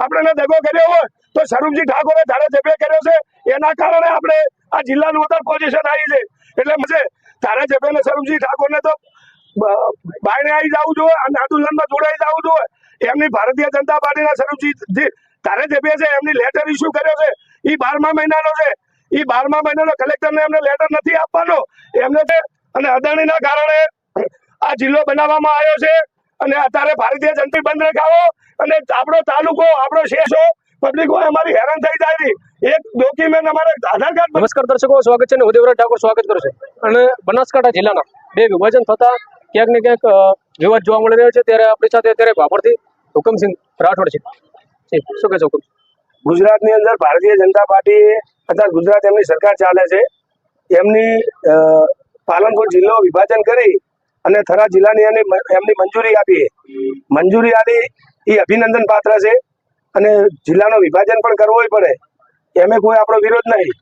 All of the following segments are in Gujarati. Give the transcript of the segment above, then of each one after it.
આપણે દગો કર્યો હોય તો સ્વરૂપજી ઠાકોરે ધારાસભ્ય કર્યો છે. એના કારણે આપણે આ જિલ્લાનું અત્યારે પોઝિશન આવી છે. એટલે મજે ધારાસભ્ય ને સ્વરૂપજી ઠાકોરને તો બાયણે આવી જવું જોઈએ અને આંદોલનમાં જોડાઈ જવું જોઈએ. એમની ભારતીય જનતા પાર્ટીના સ્વરૂપજી જે ધારાસભ્ય છે, એમની લેટર ઇસ્યુ કર્યો છે. એ બારમા મહિનાનો છે. એ બારમા મહિનાનો કલેક્ટરને એમને લેટર નથી આપવાનો. એમને છે અને અદાણીના કારણે આ જિલ્લો બનાવવામાં આવ્યો છે. અને અત્યારે ભારતીય જનતા બંધ રખાવો અને આપણો તાલુકો આપણો શેષો પબ્લિક અમારી હેરાન થઈ જાય. એક ડોક્યુમેન્ટ અમારે આધાર કાર્ડ નમસ્કાર દર્શકો સ્વાગત છે ને હું દેવરાજ ઠાકોર સ્વાગત કરશે અને બનાસકાંઠા જિલ્લાના બે વિભાજન થતા ક્યાંક ને ક્યાંક વિવાદ જોવા મળી રહ્યો છે. ત્યારે આપણી સાથે અત્યારે ભાભરથી હુકમસિંહ રાઠોડ છે. શું કહેશો હુકમ ગુજરાતની અંદર ભારતીય જનતા પાર્ટી અત્યારે ગુજરાત એમની સરકાર ચાલે છે. એમની પાલનપુર જિલ્લો વિભાજન કરી અને થરા જિલ્લાની એની એમની મંજૂરી આપી મંજૂરી આપી એ અભિનંદન પાત્ર છે અને જિલ્લાનો વિભાજન પણ કરવો પડે. એમે કોઈ આપણો વિરોધ નહીં.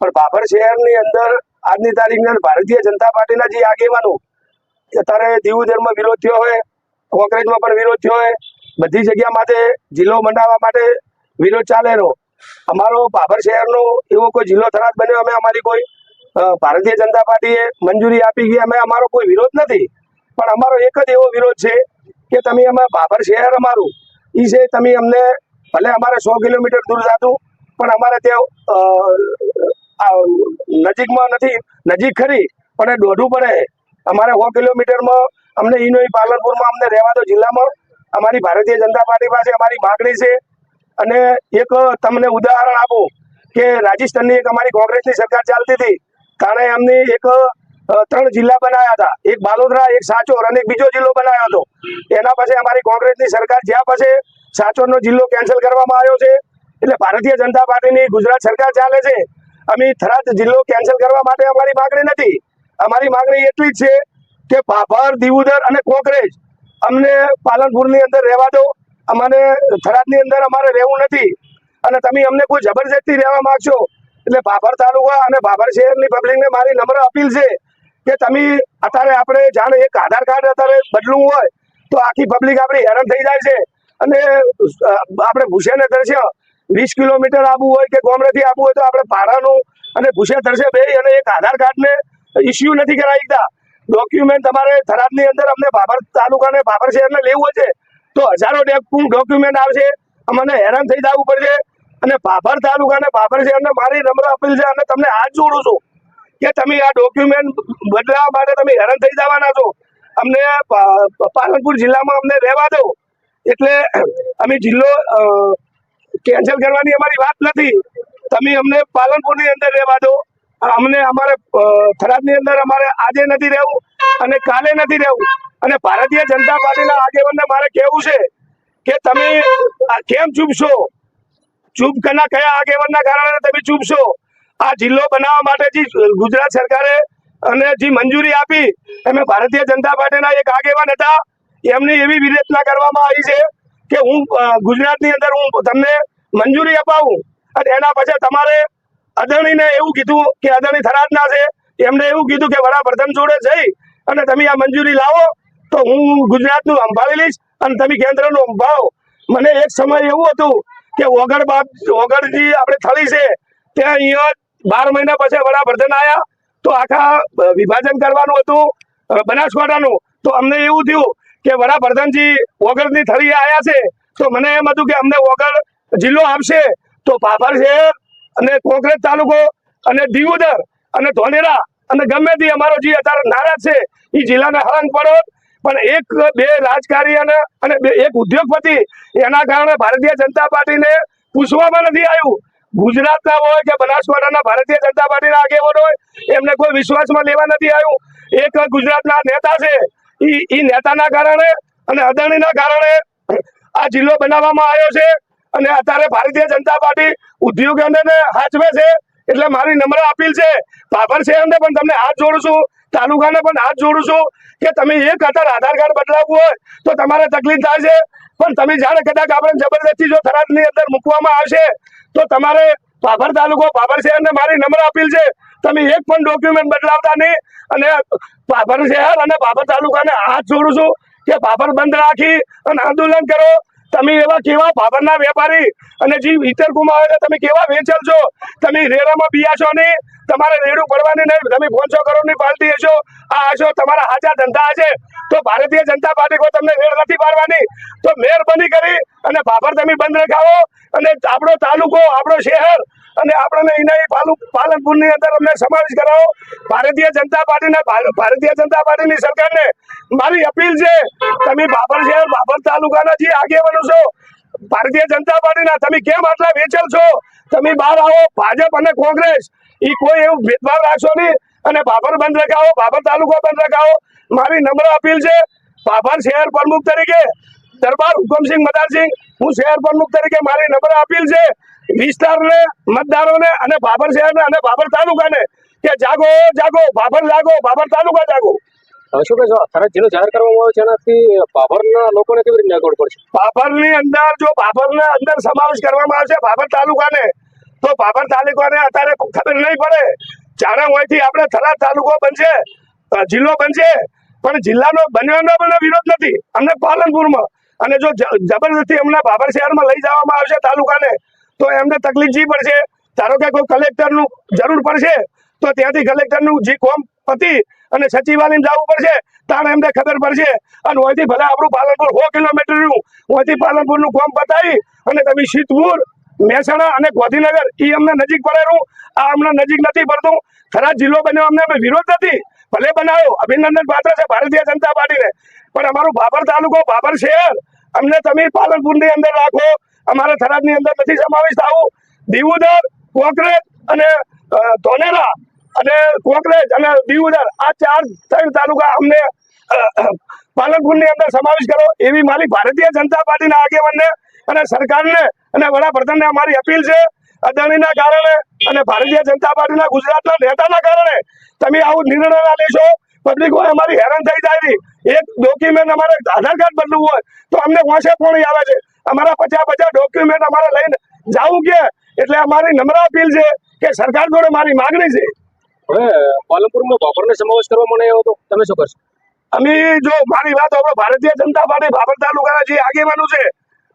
પણ બાબર શહેરની અંદર આજની તારીખની ભારતીય જનતા પાર્ટીના જે આગેવાનો, અત્યારે દીવુદરમાં વિરોધ થયો હોય, કોંગ્રેસમાં પણ વિરોધ થયો હોય, બધી જગ્યા માટે જિલ્લો બનાવવા માટે વિરોધ ચાલેલો. અમારો બાબર શહેરનો એવો કોઈ જિલ્લો થરાદ બન્યો? અમે અમારી કોઈ ભારતીય જનતા પાર્ટીએ મંજૂરી આપી ગઈ અમે અમારો કોઈ વિરોધ નથી. પણ અમારો એક જ એવો વિરોધ છે કે તમે અમે બાબર શહેર અમારું. એ છે તમે અમને ભલે અમારે સો કિલોમીટર દૂર જાતું, પણ અમારે ત્યાં નજીકમાં નથી, નજીક ખરી, પણ એ દોઢું પડે. અમારે સો કિલોમીટરમાં અમને ઈનો ઈ પાલનપુરમાં અમને રહેવા દો જિલ્લામાં. અમારી ભારતીય જનતા પાર્ટી પાસે અમારી માગણી છે. અને એક તમને ઉદાહરણ આપું કે રાજસ્થાનની એક અમારી કોંગ્રેસની સરકાર ચાલતી હતી. તાણે અમને એક ત્રણ જિલ્લા બનાવ્યા હતા. એક બાલોદરા એક સાચોર અને બીજો જિલ્લો બનાવ્યો હતો. એના પછી અમારી કોંગ્રેસની સરકાર જ્યાં પછી સાચોરનો જિલ્લો કેન્સલ કરવામાં આવ્યો છે, એટલે ભારતીય જનતા પાર્ટીની ગુજરાત સરકાર ચાલે છે. અમે થરાદ જિલ્લો કેન્સલ કરવા માટે અમારી માગણી નથી. અમારી માગણી એટલી જ છે કે ભાભર દીવુદર અને કોંગ્રેસ અમને પાલનપુરની અંદર રહેવા દો. અમારે થરાદની અંદર અમારે રહેવું નથી. અને તમે અમને કોઈ જબરજસ્તી રહેવા માંગશો એટલે ભાભર તાલુકા અને ભાભર શહેરની પબ્લિકને મારી નમ્ર અપીલ છે કે તમે અત્યારે આપણે જાણે એક આધાર કાર્ડ અત્યારે બદલવું હોય તો આખી પબ્લિક આપણી હેરાન થઈ જાય છે. અને આપણે ભૂસેને દર્શ્ય વીસ કિલોમીટર આવવું હોય કે ગોમરેથી આવવું હોય તો આપણે ભાડાનું અને ભૂસે દર્શે બે અને એક આધાર કાર્ડને ઇસ્યુ નથી કરાવી દીધા ડોક્યુમેન્ટ તમારે થરાદની અંદર અમને ભાભર તાલુકાને ભાભર શહેરને લેવું છે. તો હજારો ડોક્યુમેન્ટ આવશે. અમને હેરાન થઈ જવું પડશે. અને ભાભર તાલુકાને ભાભર શહેરને મારી નમ્ર અપીલ છે અને તમને હાથ જોડું છું કે તમે આ ડોક્યુમેન્ટ બદલાવા માટે તમે હેરાન થઈ જવાના છો. અમને પાલનપુર જિલ્લામાં અમને રહેવા દો. એટલે અમે જિલ્લો કેન્સલ કરવાની અમારી વાત નથી. તમે અમને પાલનપુરની અંદર રહેવા દો. અમને અમારે થરાદની અંદર અમારે આજે નથી રહેવું અને કાલે નથી રહેવું. અને ભારતીય જનતા પાર્ટીના આગેવાનને મારે કહેવું છે કે તમે કેમ ચૂપ છો ચૂપ કના કયા આગેવાનના કારણે તમે ચૂપ આ જિલ્લો બનાવવા માટે જે ગુજરાત સરકારે અને જે મંજૂરી આપી, એમાં ભારતીય જનતા પાર્ટીના એક આગેવાન હતા. એમની એવી વિવેચના કરવામાં આવી છે કે હું ગુજરાતની અંદર હું તમને મંજૂરી અપાવું. અને એના પછી તમારે અદાણીને એવું કીધું કે અદાણી થરાદના છે. એમને એવું કીધું કે વડાપ્રધાન જોડે જઈ અને તમે આ મંજૂરી લાવો તો હું ગુજરાતનું સંભાળી લઈશ અને તમે કેન્દ્રનું સંભાળો. મને એક સમય એવું હતું કે ઓગળ બાપ ઓગણજી આપણે થળી છે ત્યાં અહીંયા બાર મહિના પછી વડાપ્રધાન આવ્યા તો આખા વિભાજન કરવાનું હતું બનાસકાંઠાનું. તો અમને એવું થયું કે વડાપ્રધાનજી ઓગણની થળીએ આવ્યા છે, તો મને એમ હતું કે અમને ઓગળ જિલ્લો આપશે. તો ભાભર શહેર અને કોંકરેજ તાલુકો, અને દીવોદર, અને ધોલેરા અને ગમે તે અમારો જે અત્યારે નારાજ છે, એ જિલ્લાને હરંગ પડો પણ એક, બે રાજકારી અને એક ઉદ્યોગપતિ, એના કારણે ભારતીય જનતા પાર્ટીને પૂછવામાં નથી આવ્યું. ગુજરાતના હોય કે બનાસકાંઠાના ભારતીય જનતા પાર્ટીના આગેવાનો હોય, એમને કોઈ વિશ્વાસમાં લેવા નથી આવ્યું. એક ગુજરાતના નેતા છે એ નેતાના કારણે અને અદાણીના કારણે આ જિલ્લો બનાવવામાં આવ્યો છે અને અત્યારે ભારતીય જનતા પાર્ટી ઉદ્યોગોને હાચવે છે. એટલે મારી નમ્ર અપીલ છે ભાભર શહેરને પણ તમને હાથ જોડું છું, તાલુકાને પણ હાથ જોડું છું, કે તમે એક અત્યારે આધાર કાર્ડ બદલાવવું હોય તો તમારે તકલીફ થાય છે. પણ તમે જાણે કદાચ આપણે જબરદસ્તી જો થરાદની અંદર મૂકવામાં આવશે, તો તમારે પાભર તાલુકો પાભર શહેરને મારી નમ્ર અપીલ છે, તમે એક પણ ડોક્યુમેન્ટ બદલાવતા નહીં અને પાભર શહેર અને પાભર તાલુકાને હાથ જોડું છું, કે પાભર બંધ રાખી અને આંદોલન કરો તમે એવા કેવા ભાભરના વેપારી અને જે ઇતર ગુમાવે છે, તમે કેવા વેચલ છો? તમે રેડામાં બિયા છો નહીં તમારે રેડું પડવાની નહીં. તમે પાંચસો કરોડની પાલતી હશો. આ હશો, તમારા હાજા ધંધા હશે. તો ભારતીય જનતા પાર્ટી કોઈ તમને રેડ નથી પાડવાની. તો મહેરબાની કરી અને ભાભર તમે બંધ રખાવો. અને આપણો તાલુકો, આપણો શહેર અને આપણને એના પાલુ, પાલનપુરની અંદર અમને સમાવેશ કરાવો. ભારતીય જનતા પાર્ટીને ભાર- ભારતીય જનતા પાર્ટીની સરકારને મારી અપીલ છે, તમે બાબર શહેર, બાબર તાલુકાના જે આગેવાનો છો, ભારતીય જનતા પાર્ટીના, તમે કેમ આટલા વેચલ છો? તમે બહાર આવો, ભાજપ અને કોંગ્રેસ એ કોઈ એવું ભેદભાવ રાખશો નહીં. અને બાબર બંધ રખાવો, બાબર તાલુકો બંધ રખાવો. મારી નમ્ર અપીલ છે, બાબર શહેર પ્રમુખ તરીકે, દરબાર હુકમસિંહ મદારસિંહ, હું શહેર પ્રમુખ તરીકે મારી નમ્ર અપીલ છે, વિસ્તારને, મતદારોને અને બાબર શહેરને અને બાબર તાલુકાને કે જાગો જાગો, બાબર જાગો બાબર તાલુકા જાગો. શું કહેશો? થરાદ જિલ્લો જાહેર કરવામાં આવ્યો છે એનાથી બાભરના લોકોને કેવી રીતે અગવડ પડશે? બાબરની અંદર જો બાબરને અંદર સમાવેશ કરવામાં આવશે બાભર તાલુકાને, તો બાભર તાલુકાને અત્યારે ખબર નહીં પડે. જાણે હોયથી આપણે થરાદ તાલુકો બનશે જિલ્લો બનશે. પણ જિલ્લાનો બનવાનો પણ વિરોધ નથી. અમને પાલનપુરમાં અને જો, જબરજસ્તી અમને બાબર શહેરમાં લઈ જવામાં આવશે તાલુકાને, તો એમને તકલીફ જી પડશે. ધારો કે કોઈ કલેક્ટરનું જરૂર પડશે, તો ત્યાંથી કલેક્ટરનું જે કોમ પતી અને સચિવાલય જવું પડશે, તાણે એમને ખબર પડશે. અને અહીંથી ભલે આપણું પાલનપુર સો કિલોમીટરનું અહીંથી પાલનપુરનું કોમ બતાવી અને તમે સિદ્ધપુર, મહેસાણા અને ગોધીનગર, એ અમને નજીક પડેલું આ અમને નજીક નથી પડતું. ખરા જિલ્લો બન્યો અમને અમે વિરોધ નથી. ભલે બનાવ્યો, અભિનંદન પાત્ર છે ભારતીય જનતા પાર્ટીને. પણ અમારું બાબર તાલુકો, બાબર શહેર, અમને તમે પાલનપુરની અંદર રાખો. અમારા થરાદની અંદર નથી સમાવેશ થવું. દીવુદર, કોકરેજ અને ધોનેરા અને કોંગ્રેસ અને દીવુદર આ ચાર ત્રણ તાલુકા અમને પાલનપુરની અંદર સમાવેશ કરો એવી મારી ભારતીય જનતા પાર્ટીના આગેવાનને અને સરકારને અને વડાપ્રધાનને અમારી અપીલ છે. અદાણીના કારણે અને ભારતીય જનતા પાર્ટીના ગુજરાતના નેતાના કારણે તમે આવું નિર્ણય ના લેશો. પબ્લિક હોય અમારી હેરાન થઈ જાય એક ડોક્યુમેન્ટ અમારે આધાર કાર્ડ બદલવું હોય તો અમને વાંચે કોણ આવે છે? અમારા પચાસ પચાસ ડોક્યુમેન્ટ અમારે લઈને જવું કે? એટલે અમારી નમ્ર અપીલ છે કે સરકાર જોડે મારી માગણી છે. હવે પાલનપુરમાં બાબરને સમાવેશ કરવામાં આવ્યો તો તમે શું કરશો? અમે જો મારી વાત આપણે ભારતીય જનતા પાર્ટી બાબર તાલુકાના જે આગેવાનો છે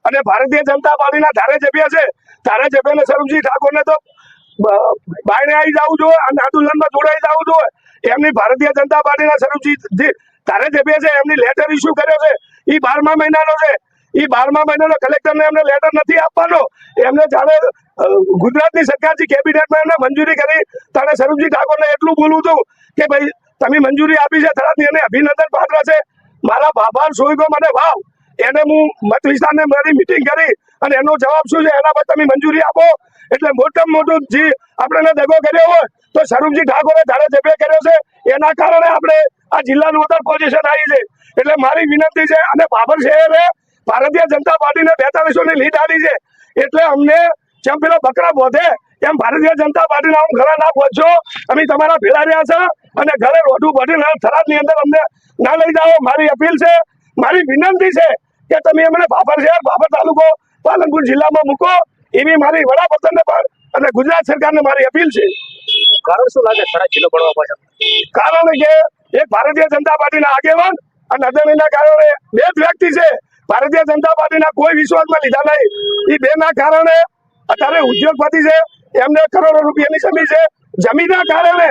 અને ભારતીય જનતા પાર્ટીના ધારાસભ્ય છે ધારાસભ્યને સ્વરૂપજી ઠાકોરને તો બાયણે આવી જવું જોઈએ અને આંદોલનમાં જોડાઈ જવું જોઈએ. એમની ભારતીય જનતા પાર્ટીના સ્વરૂપજી જે ધારાસભ્ય છે, એમની લેટર ઇસ્યુ કર્યો છે એ બારમા મહિનાનો છે. એ બારમા મહિનાનો કલેક્ટરને એમને આપવાનો. ગુજરાતની સરકાર કેબિનેટમાં એમને મંજૂરી કરી. તારે સ્વરૂપજી ઠાકોરને એટલું બોલવું હતું કે ભાઈ, તમે મંજૂરી આપી છે અભિનંદન પાત્ર છે. મારા બાબા સોયગો મને ભાવ એને હું મત વિસ્તારને મારી મિટિંગ કરી અને એનો જવાબ શું છે? એના પર તમે મંજૂરી આપો. એટલે મોટામાં મોટું જે આપણે દગો કર્યો હોય, તો સ્વરૂપજી ઠાકોરે ધારાસભ્ય કર્યો છે. એના કારણે આપણે આ જિલ્લાનું ઉત્તર પોઝિશન આવી છે. એટલે મારી વિનંતી છે, અને બાબર શહેરે ભારતીય જનતા પાર્ટીને બેતાલીસો ની લીટ આવી છે. એટલે અમને જેમ પેલા બકરા બોધે એમ ભારતીય જનતા પાર્ટીના હું ઘરે ના પહોંચો અમે તમારા ભેળા રહ્યા છે અને ઘરે રોડું ભરીને થરાદની અંદર અમને ના લઈ જાઓ. મારી અપીલ છે મારી વિનંતી છે કે તમે અમને બાબર શહેર બાબર તાલુકો પાલનપુર જિલ્લામાં મૂકો. એવી મારી વડાપ્રધાનને પણ અને ગુજરાત સરકારને મારી અપીલ છે. કારણ શું લાગે? થરાદ જિલ્લો પડવા પાછળ? કારણ કે એક ભારતીય જનતા પાર્ટીના આગેવાન અને અદાણીના કારણે બે જ વ્યક્તિ છે. ભારતીય જનતા પાર્ટીના કોઈ વિશ્વાસમાં લીધા નહીં. એ બે ના કારણે અત્યારે ઉદ્યોગપતિ છે, એમને કરોડો રૂપિયાની જમીન છે. જમીનના કારણે,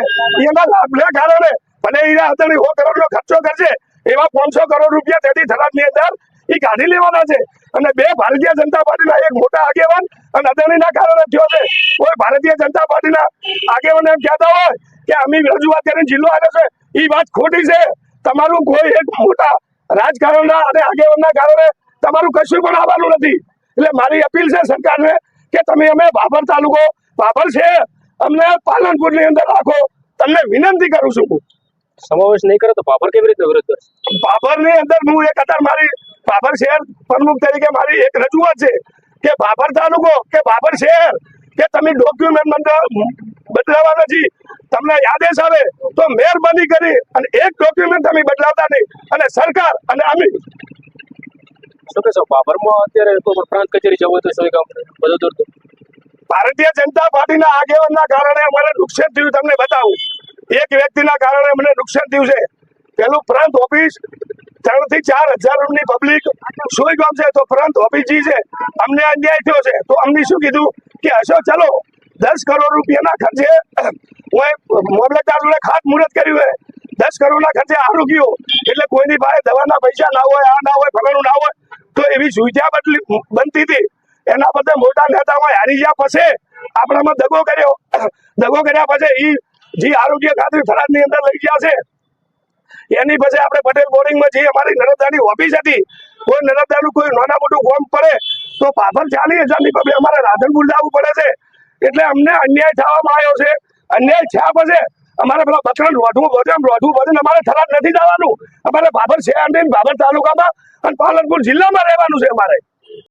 એના લાભના કારણે ભલે એ અદાણી સો કરોડનો ખર્ચો કરશે, એવા પાંચસો કરોડ રૂપિયા તેથી થરાદની અંદર એ કાઢી લેવાના છે. અને બે ભારતીય જનતા પાર્ટીના એક મોટા આગેવાન અને અદાણીના કારણે થયો છે. કોઈ ભારતીય જનતા પાર્ટીના આગેવાન એમ કહેતા હોય કે અમે રજૂઆત કરીને જિલ્લો આવ્યો છે. એ વાત ખોટી છે. તમારું કોઈ એક મોટા રાજકારણના અને આગેવાનના કારણે તમારું કશું પણ આવવાનું નથી. એટલે મારી અપીલ છે સરકારને કે તમે અમે બાબર તાલુકો બાબર છે અમને પાલનપુરની અંદર રાખો. તમને વિનંતી કરું છું. હું. સમાવેશ નહીં કરે તો બાબર કેવી રીતે વિરોધ કરશે? બાબરની અંદર હું એક અત્યાર મારી બાબર શહેર પ્રમુખ તરીકે મારી એક રજૂઆત છે કે બાબર તાલુકો કે બાબર શહેર કે તમે ડોક્યુમેન્ટ બદલાવા નથી. તમને આદેશ આવે તો મહેરબાની કરી અને એક ડોક્યુમેન્ટ અમે બદલાવતા નહીં. અને સરકાર અને અમે. બાબરમાં અત્યારે પ્રાંત કચેરી જવું તો બધું દૂર દૂર ભારતીય જનતા પાર્ટીના આગેવાનના કારણે અમારે નુકસાન થયું તમને બતાવું. એક વ્યક્તિના કારણે મને નુકસાન થયું છે. પેલું પ્રાંત ઓફિસ ત્રણથી ચાર હજારની પબ્લિક સુઈ ગામ છે તો પરંતુ ઓફિસજી છે. અમને અન્યાય થયો છે. તો અમને શું કીધું? કે હશો ચલો દસ કરોડ રૂપિયાના ખર્ચે મામલતદારોને મામલતદાર જોડે ખાત મુહૂર્ત કર્યું છે દસ કરોડના ખર્ચે આરોગ્યો એટલે કોઈની પાસે દવાના પૈસા ના હોય, આ ના હોય, ફલાણું ના હોય, તો એવી સુવિધા બદલી, બનતી હતી. એના બદલે મોટા નેતાઓ હારી ગયા પછી આપણામાં દગો કર્યો. દગો કર્યા પછી એ જે આરોગ્ય ખાતું ફરજની અંદર લઈ ગયા છે, એની પછી આપણે પટેલ બોર્ડિંગમાં જે અમારી નર્મદાની ઓફિસ હતી, કોઈ નર્મદાનું કોઈ નાના મોટું ફોર્મ પડે, તો પાછળ ચાલીસ હજારની પબ્લિક અમારે રાધનપુર જવું પડે છે. એટલે અમને અન્યાય થવામાં આવ્યો છે. અન્યાય થયા પછી અમારે પેલા બકરણ રોઢવું ભજન રોઢવું ભજન અમારે થરાદ નથી જવાનું. અમારે બાબર છે બાબર તાલુકામાં અને પાલનપુર જિલ્લામાં રહેવાનું છે અમારે.